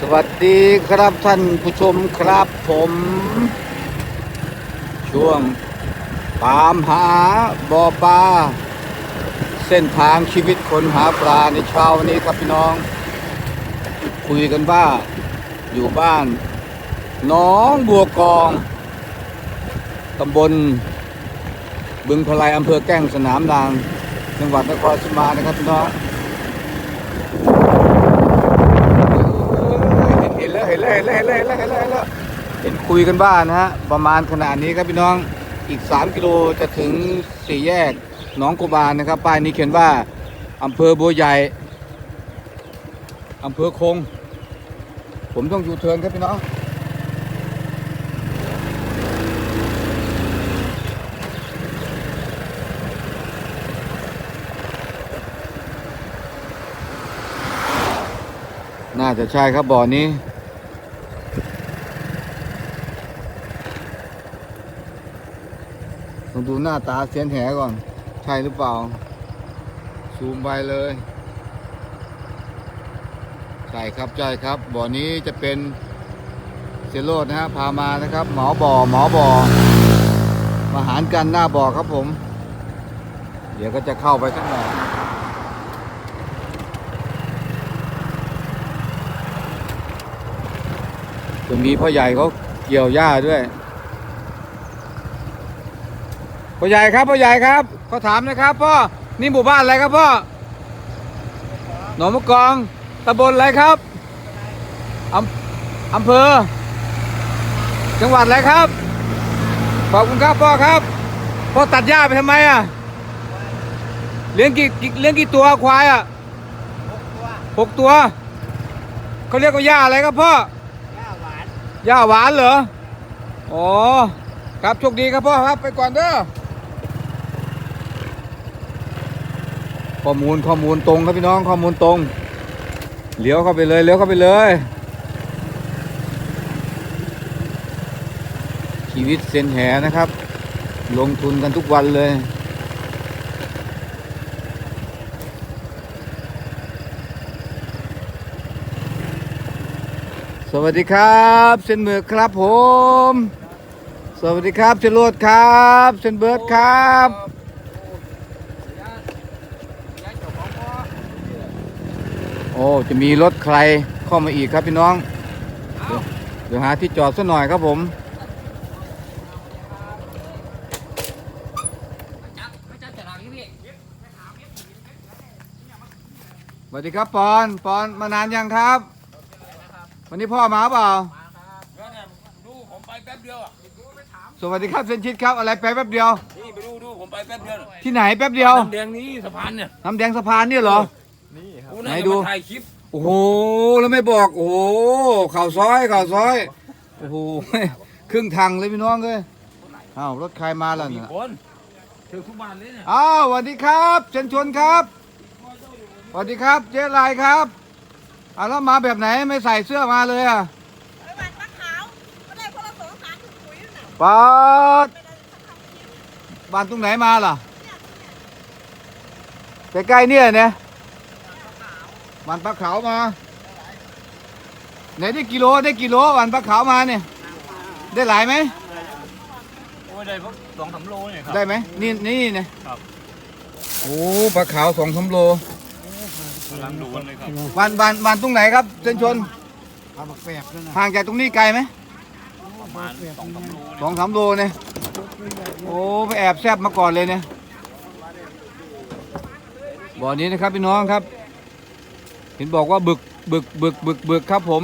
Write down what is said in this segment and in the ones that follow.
สวัสดีครับท่านผู้ชมครับผม ช่วงตามหาบ่อปลาเส้นทางชีวิตคนหาปลาในเช้าวันนี้ครับพี่น้อง คุยกันว่าอยู่บ้านน้องบัวกองตำบลบึงพลายอำเภอแก้งสนามนางจังหวัดนครศรีมานะครับพี่น้อง เห็นแล้วเห็นแล้วเห็นแล้วเห็นแล้วเห็นแล้วเห็นแล้วเห็นแล้วเห็น คุยกันบ้างนะฮะประมาณขนาดนี้ครับพี่น้องอีก 3 กิโลจะถึงสี่แยกหนองกุบานนะครับ ป้ายนี้เขียนว่าอำเภอบัวใหญ่อำเภอคง ผมต้องยูเทิร์นครับพี่น้องน่าจะใช่ครับบ่อนี้ องดูหน้าตาเสียนแหก่อน ใช่หรือเปล่า ซูมไปเลย ใช่ครับใช่ครับ บ่อนี้จะเป็นเซโรดนะฮะพามานะครับ หมอบ่อหมอบ่อมาหารกันหน้าบ่อครับผม เดี๋ยวก็จะเข้าไปสักหน่อยจะมีพ่อใหญ่เขาเกี่ยวหญ้าด้วย พ่อใหญ่ครับพ่อใหญ่ครับเขาถามนะครับพ่อนี่หมู่บ้านอะไรครับพ่อหนองมะกองตำบลอะไรครับอำอำเภอ จังหวัดอะไรครับขอบคุณครับพ่อครับพ่อตัดหญ้าไปทำไมอะเลี้ยงกี่เลี้ยงกี่ตัวควายอะหกตัวเขาเรียกว่าหญ้าอะไรครับพ่อหญ้าหวานเหรออ๋อครับโชคดีครับพ่อครับไปก่อนเด้อ ข้อมูลข้อมูลตรงครับพี่น้องข้อมูลตรงเลี้ยวเข้าไปเลยเลี้ยวเข้าไปเลย ชีวิตเซนแหนะครับ ลงทุนกันทุกวันเลย สวัสดีครับเซนหมือกครับผม สวัสดีครับเซนโรดครับเซนเบิร์ดครับ อ้จะมีรถใครเข้ามาอีกครับพี่น้องเดี๋ยวเดี๋ยวหาที่จอดสักหน่อยครับผมสวัสดีครับปอนปอนมานานยังครับ วันนี้พ่อมาเปล่าดูผมไปแป๊บเดียวอะสวัสดีครับเซนชิดครับอะไรไปแป๊บเดียวนี่ไปดูดูผมไปแป๊บเดียวน่ะที่ไหนแป๊บเดียวน้ำแดงนี้สะพานเนี่ยน้ำแดงสะพานเนี่ยเหรอ กูไหนน่าดูจะมาถ่ายคลิปโอ้โหแล้วไม่บอก โอ้โหข่าวซอยข่าวซอยโอ้โหครึ่งทางเลยพี่น้องเลยอ้าวรถใครมาล่ะมีเนี่ยคนถึงทุกบ้านเลยเนี่ยอ้าวสวัสดีครับเชิญชวนครับสวัสดีครับเจ๊ลายครับอ้าวแล้วมาแบบไหนไม่ใส่เสื้อมาเลยอะไปหวานปลาขาวก็ได้คนละสองสามถุงปุ๋ยน่ะป๊าดไปเลยสักคำคิวบ้านตรงไหนมาล่ะใกล้ๆเนี่ยเนี่ย บ้านปลาขาวมาไหนได้กิโลได้กิโลบ้านปลาขาวมาเนี่ยได้หลายไหมโอ้ยได้พวกสองสามโลเนี่ยครับ ได้ไหมนี่นี่เนี่ยครับ โอ้ปลาขาวสองสามโลกำลังดูกันเลยครับบ้านบ้านบ้านตรงไหนครับเชิญชวนห่างจากตรงนี้ไกลไหมประมาณสองสามโลสองสามโลเนี่ยโอ้ไปแอบแซบมาก่อนเลยเนี่ยบ่อนี้นะครับพี่น้องครับ เห็นบอกว่าบึกบึกบึกบึกบึกครับผม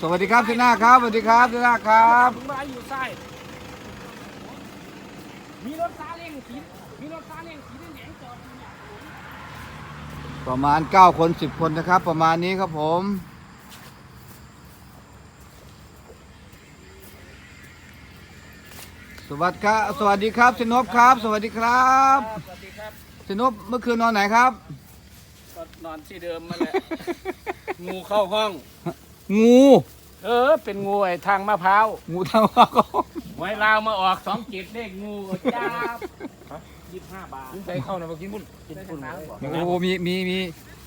สวัสดีครับเซน่าครับสวัสดีครับเซน่าครับมาอยู่ใต้มีรถซาเล้งสีมีรถซาเล้งสีแดงจอดอยู่เนี่ยประมาณ9คน10คนนะครับ ประมาณนี้ครับผมสวัสดีครับ สวัสดีครับเซนบครับ สวัสดีครับสวัสดีครับเซนบเมื่อคืนนอนไหนครับก็ นอนที่เดิมมาแหละ งูเข้าห้อง งู เออ เป็นงูไอ้ทางมะพร้าวงูทำเขาไว้ลาวมาออกสองจิตเลขงูจ้าบยี่สิบห้าบาทใส่เข้านะเมื่อกี้มุ่นกินปุ่นโอ้มีมีมี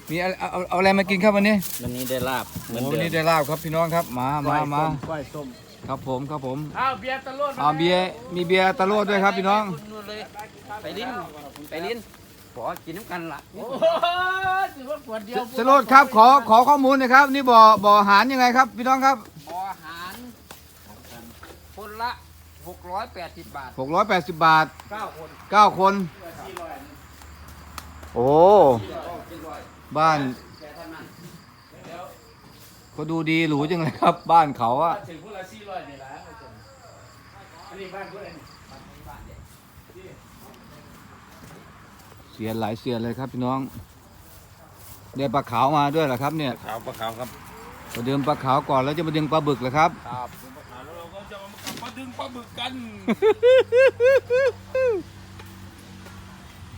มีอะไรเอาเอาเอาอะไรมากินครับวันนี้วันนี้ได้ลาบเหมือนโอ้เดิวันมนี้ได้ลาบครับพี่น้องครับ มามามาก้อยส้มครับผมครับผมอ้าวเบียร์ตะโลดเอาเบียร์มีเบียร์ตะโลดด้วยครับพี่น้องนู่นเลยไปลิ้นไปลิ้น ขอกินน้ำกันละโอ้โหถือว่าขวดเดียวสโลดครับขอขอข้อมูลหนะครับ นี่บ่อบ่ออาหารยังไงครับ พี่น้องครับอาหารคนละ 680 บาท 680 บาท 9 คน 9 คน โอ้บ้านแค่เท่านั้นก็ดูดีหรูจังเลยครับ บ้านเขาอะถึงพวกละ400นี่แหละอันนี้บ้านเพื่อนเสียหลายเสียเลยครับพี่น้อง ได้ปลาขาวมาด้วยเหรอครับเนี่ยขาวปลาขาวครับประเดิมปลาขาวก่อนแล้วจะมาดึงปลาบึกเหรอครับ ครับแล้วเราก็จะมาดึงปลาบึกกัน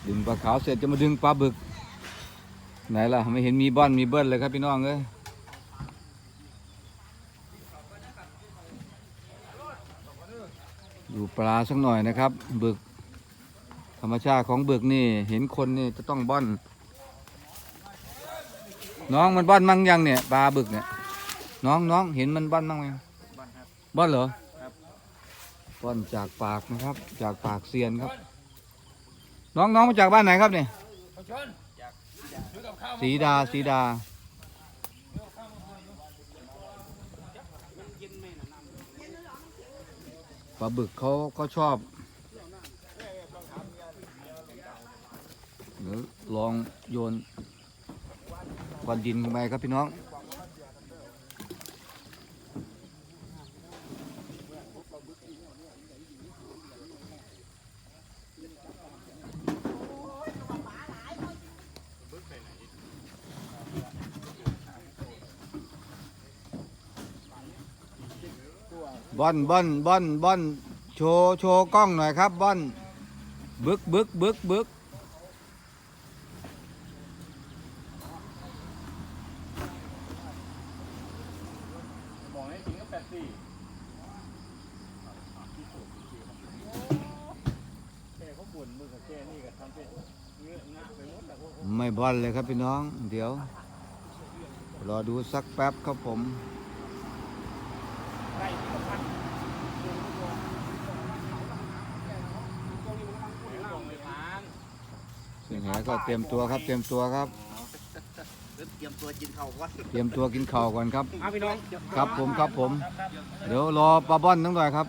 ดึงปลาขาวเสร็จจะมาดึงปลาบึก ไหนล่ะไม่เห็นมีบ้อนมีเบิ้ลเลยครับพี่น้องเอ้ยดูปลาสักหน่อยนะครับ บึก ธรรมชาติของบึกนี่ เห็นคนนี่จะต้องบ้อน น้องมันบ้อนมั่งยังเนี่ยปลาบึกเนี่ยน้องน้องเห็นมันบ้อนมั่งไหมบ้อนเหรอบ้อนจากปากนะครับ จากปากเซียนครับ น้องน้องมาจากบ้านไหนครับเนี่ยชนอยากซื้อกับข้าวสีดาสีดาปลาบึกเขาเขาชอบ เดี๋ยวลองโยนก้อนดินลงไปครับพี่น้อง บอนบอนบอนบอนโชว์โชว์กล้องหน่อยครับบอนบึกบึกบึกบึกบอก ให้ถึงก็แปดสี่แกเขาบ่นมือกับแกนี่ก็ทำเป็นเงื้องะไปหมดแต่พวกไม่บอนเลยครับพี่น้อง เดี๋ยว รอดูสักแป๊บครับผม ไก่ที่สำคังไปทานเสียงแหก็เตรียมตัวครับ เตรียมตัวครับ เตรียมตัวกินข้าวก่อนเตรียมตัวกินข้าวก่อนครับเอาพี่น้องครับผมครับผม เดี๋ยวรอปลาบอนตั้งหน่อยครับ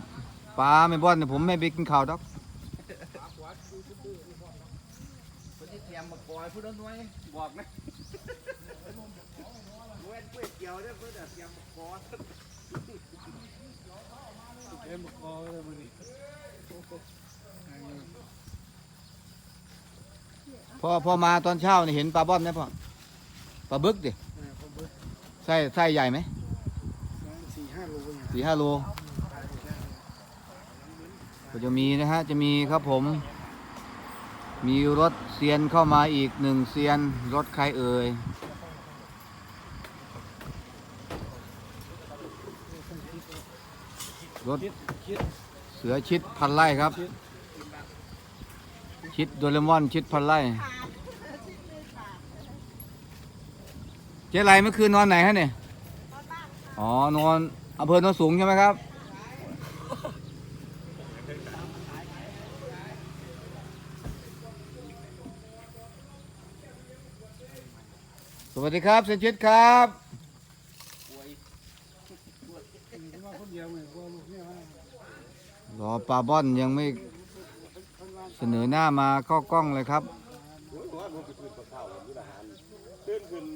ปลาไม่บอนเนี่ยผมไม่ไปกินข้าวดอกคนที่เตรียมมาปล่อยผู้นั้นไว้บอกนะเว้นก๋วยเตี๋ยวเนี่ยเพื่อนเตรียมมาปล่อยเตรียมมาปล่อยเลยมันนี่พอพอมาตอนเช้าเนี่ยเห็นปลาบอนไหมพ่อ ปลาบึกดิไส้ไส้ใหญ่ไหมสี่ห้าโลสี่ห้าโลก็จะมีนะฮะ จะมีครับผม มีรถเซียนเข้ามาอีกหนึ่งเซียน รถใครเอ่ยรถเสือชิดพันไร่ครับ ชิดโดเรมอนชิดพันไร่ จ๊ไรเมื่อคืนนอนไหนฮะเนี่ยอ๋อนอนอำเภอโนนสูงใช่ไหมครับ สวัสดีครับเซนชิดครับรอปลาบอนยังไม่เสนอหน้ามาเข้ากล้องเลยครับ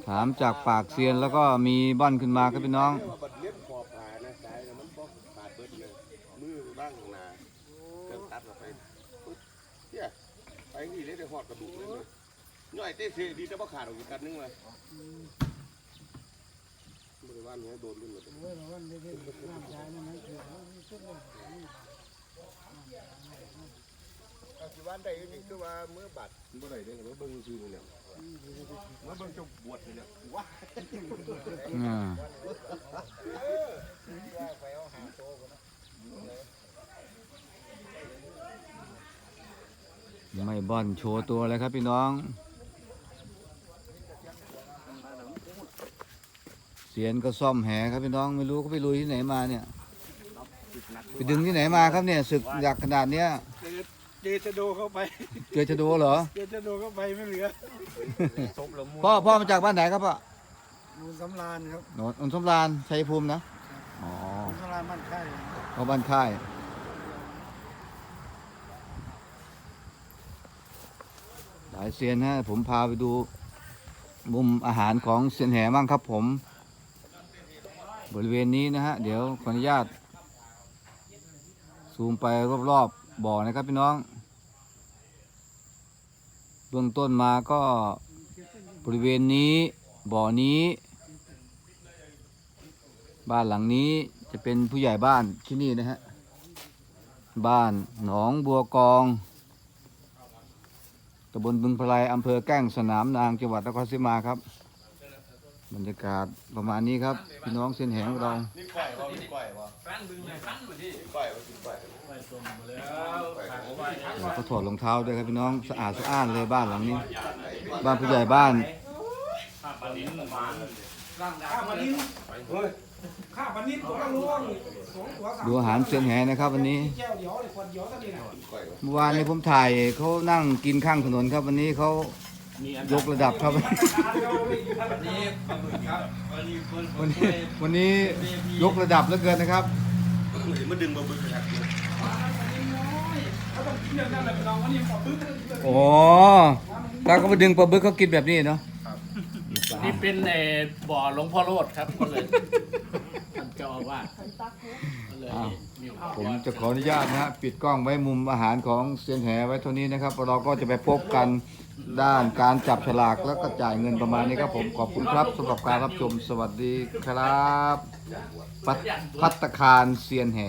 ถามจากปากเซียนแล้วก็มีบ้อนขึ้นมาครับพี่น้องบัดเขอบผ่านะสายเบิดเลยมือบ้างข้างหน้าเครื่องตัดออกไปปึ๊บเนี่ยไปนี่เลยได้หอดกระดูกเลยเลยย่อยเต้เสียดีแต่บ่ขาดออกอีกกันนึงเลยบริวารเนี้ยโดนด้วยหมดสิวันได้นี่คือว่ามือบัดบ่ได้เด้อเบิ่งซื่อเบิ่งเจ้าบวชนี่แหละว้า อ่าไม่บอนโชว์ตัวเลยครับพี่น้องซียนก็ซ่อมแหครับพี่น้องไม่รู้เขาไปลุยที่ไหนมาเนี่ย ไปดึงที่ไหนมาครับเนี่ยศึกหยักขนาดเนี้ยเจจะโดเข้าไป เจอจะดูเหรอ เจจะโดเข้าไปไม่เหลือ พ่อพ่อมาจากบ้านไหนครับพ่อมูลสำรานครับหนนนสำราญชัยภูมินะอ๋อมูลสำรานบ้านค่ายเขาบ้านค่าย หลายเซียนฮะผมพาไปดูมุมอาหารของเซียนแหบ้างครับผม บริเวณนี้นะฮะ เดี๋ยวขออนุญาตซูมไปรอบๆบ่อนะครับพี่น้อง เบื้องต้นมาก็บริเวณนี้บ่อนี้ บ้านหลังนี้จะเป็นผู้ใหญ่บ้านที่นี่นะฮะ บ้านหนองบัวกองตำบลบึงพลายอำเภอแก้งสนามนางจังหวัดนครศรีมาครับ บรรยากาศประมาณนี้ครับ พี่น้องเส้นแหงของเรา เราก็ถอดรองเท้าด้วยครับพี่น้องสะอาดสะอ้านเลยบ้านหลังนี้ บ้านผู้ใหญ่บ้านร่างดาข้าวปลานิ้นข้าวปลานิ้นตัวละลวงสองตัวสามดูอาหารเส้นแหนะครับวันนี้เมื่อวานนี้ผมถ่ายเขานั่งกินข้างถนนครับวันนี้เขายกระดับครับ วันนี้วันนี้ยกระดับเหลือเกินนะครับมาดึงบ่บึกครับ โอ้ถ้าเขาไปดึงปลาบึกเขากินแบบนี้เนาะนี่เป็นเอ่อบ่อหลวงพ่อโรดครับก็เลยท่านเจ้าอาวาสก็เลยอ้าวมีอุปกผมรณ์จะขออนุญาตนะฮะ ปิดกล้องไว้มุมอาหารของเซียนแหไว้เท่านี้นะครับ เราก็จะไปพบกันด้านการจับฉลากแล้วก็จ่ายเงินประมาณนี้ครับผมขอบคุณครับสำหรับการรับชมสวัสดีครับ พัตพัตตาคารเซียนแห